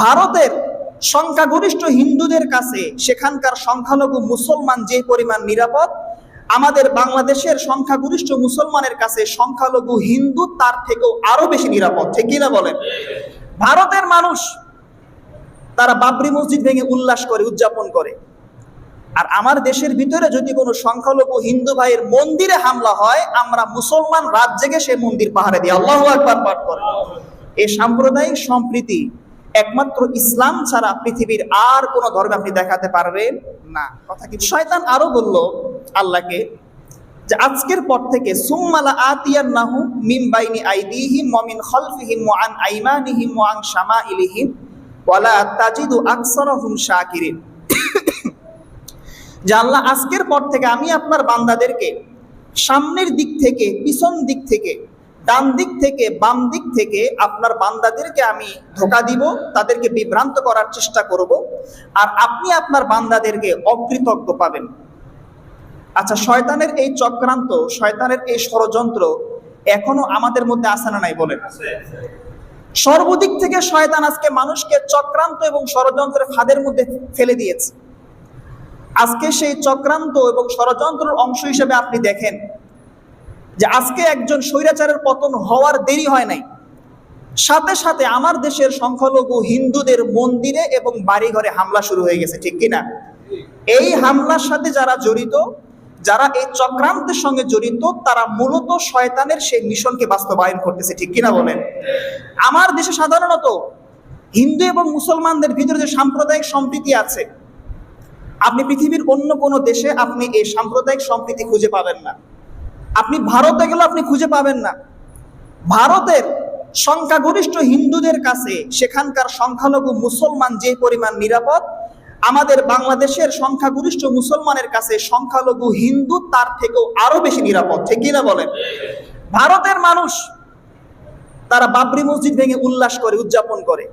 ভারতের সংখ্যাগরিষ্ঠ হিন্দুদের কাছে সেখানকার সংখ্যালঘু মুসলমান যে পরিমাণ নিরাপদ, আমাদের বাংলাদেশের সংখ্যাগরিষ্ঠ মুসলমানের কাছে সংখ্যালঘু হিন্দু তার থেকেও আরও বেশি নিরাপদ, ঠিক কিনা বলেন? ভারতের মানুষ তারা বাবরি মসজিদ ভেঙে উল্লাস করে, উদযাপন করে। আর আমার দেশের ভিতরে যদি কোনো সংখ্যালঘু হিন্দু ভাইয়ের মন্দিরে হামলা হয়, আমরা মুসলমান রাত জেগে সে মন্দির পাহাড়ে দিই। আল্লাহ একবার পাঠ করে। এই সাম্প্রদায়িক সম্প্রীতি একমাত্র ইসলাম ছাড়া পৃথিবীর আর কোন ধর্মে আপনি দেখাতে পারবেন না। কথা কি? শয়তান আরও বলল আল্লাহকে যে আজকের পর থেকে সুম্মালা আতিয়ান নাহু মিম বাইনি আইদিহিম ওয়া মিন খালফিহিম ওয়া আন আইমানিহিম ওয়া আন শামাইলিহিম ওয়ালা তাজিদু আকসারাহুম শাকিরিন। যে আল্লাহ আজকের পর থেকে আমি আপনার বান্দাদেরকে সামনের দিক থেকে, পিছন দিক থেকে ডান দিক থেকে বাম দিক থেকে আপনার বান্দাদেরকে আমি ধোকা দিব তাদেরকে বিভ্রান্ত করার চেষ্টা করব আর আপনি আপনার বান্দাদেরকে অকৃতজ্ঞ পাবেন। আচ্ছা শয়তানের এই চক্রান্ত শয়তানের এই ষড়যন্ত্র এখনও আমাদের মধ্যে আসে না নাই বলেন? সর্বদিক থেকে শয়তান আজকে মানুষকে চক্রান্ত এবং ষড়যন্ত্রের ফাঁদের মধ্যে ফেলে দিয়েছে। আজকে সেই চক্রান্ত এবং ষড়যন্ত্রের অংশ হিসেবে আপনি দেখেন যে আজকে একজন স্বৈরাচারের পতন হওয়ার দেরি হয় নাই। সাথে সাথে আমার দেশের সংখ্যালঘু হিন্দুদের মন্দিরে এবং বাড়িঘরে হামলা শুরু হয়ে গেছে, ঠিক কিনা? এই হামলার সাথে যারা জড়িত, যারা এই চক্রান্তের সঙ্গে জড়িত, তারা মূলত শয়তানের সেই মিশনকে বাস্তবায়ন করতেছে, ঠিক কিনা বলেন? আমার দেশে সাধারণত হিন্দু এবং মুসলমানদের ভিতরে যে সাম্প্রদায়িক সম্প্রীতি আছে, আপনি পৃথিবীর অন্য কোনো দেশে আপনি এই সাম্প্রদায়িক সম্প্রীতি খুঁজে পাবেন না। আপনি ভারতে গেলে আপনি খুঁজে পাবেন না। ভারতের সংখ্যাগরিষ্ঠ হিন্দুদের কাছে সেখানকার সংখ্যালঘু মুসলমান যে পরিমাণ নিরাপদ, আমাদের বাংলাদেশের সংখ্যাগরিষ্ঠ মুসলমানের কাছে সংখ্যালঘু হিন্দু তার থেকেও আরও বেশি নিরাপদ, ঠিক কিনা বলেন? ভারতের মানুষ তারা বাবরি মসজিদ ভেঙে উল্লাস করে, উদযাপন করে।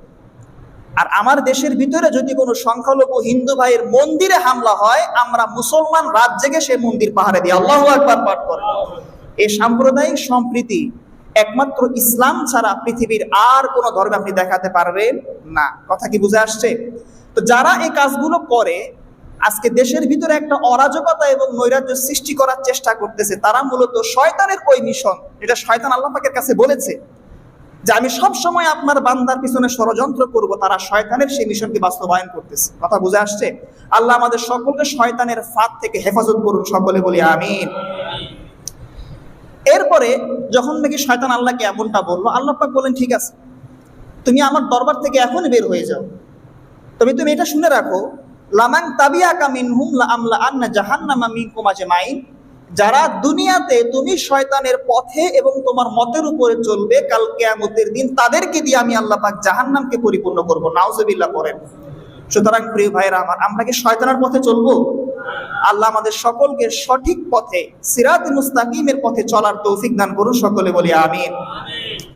আর আমার দেশের ভিতরে যদি কোনো সংখ্যালঘু হিন্দু ভাইয়ের মন্দিরে হামলা হয়, আমরা মুসলমান রাত জেগে সে মন্দির পাহাড়ে দিই আল্লাহ একবার পাঠ করে। এই সাম্প্রদায়িক সম্প্রীতি একমাত্র ইসলাম ছাড়া পৃথিবীর আর কোন ধর্মে আপনি দেখাতে পারবেন না। কথা কি বুঝে আসছে? তো যারা এই কাজগুলো করে, আজকে দেশের ভিতরে একটা অরাজকতা এবং নৈরাজ্য সৃষ্টি করার চেষ্টা করতেছে, তারা মূলত শয়তানের ওই মিশন এটা শয়তান আল্লাহ পাকের কাছে বলেছে যে আমি সব সময় আপনার বান্দার পিছনে ষড়যন্ত্র করব, তারা শয়তানের সেই মিশনকে বাস্তবায়ন করতেছে। কথা বুঝে আসছে? আল্লাহ আমাদের সকলকে শয়তানের ফাঁদ থেকে হেফাজত করুন, সকলে বলি আমিন। এরপরে যখন নাকি শয়তান আল্লাহকে এমনটা বলল, আল্লাহ পাক বলেন ঠিক আছে, তুমি আমার দরবার থেকে এখনই বের হয়ে যাও। তবে তুমি এটা শুনে রাখো লামাং তাবিয়াকা মিনহুম লা আমলা আন্না জাহান্নামা মিনকুম আজমাইন। যারা দুনিয়াতে তুমি শয়তানের পথে এবং তোমার মতের উপরে চলবে, কাল কেয়ামতের দিন তাদেরকে দিয়ে আমি আল্লাহ পাক জাহান্নামকে পরিপূর্ণ করব। নাউজবিল্লা করেন সুতরাং প্রিয় ভাইরা আমার আমরা কি শয়তানের পথে চলবো? আল্লাহ আমাদের সকলকে সঠিক পথে, সিরাত মুস্তাকিমের পথে চলার তৌফিক দান করুন, সকলে বলি আমিন।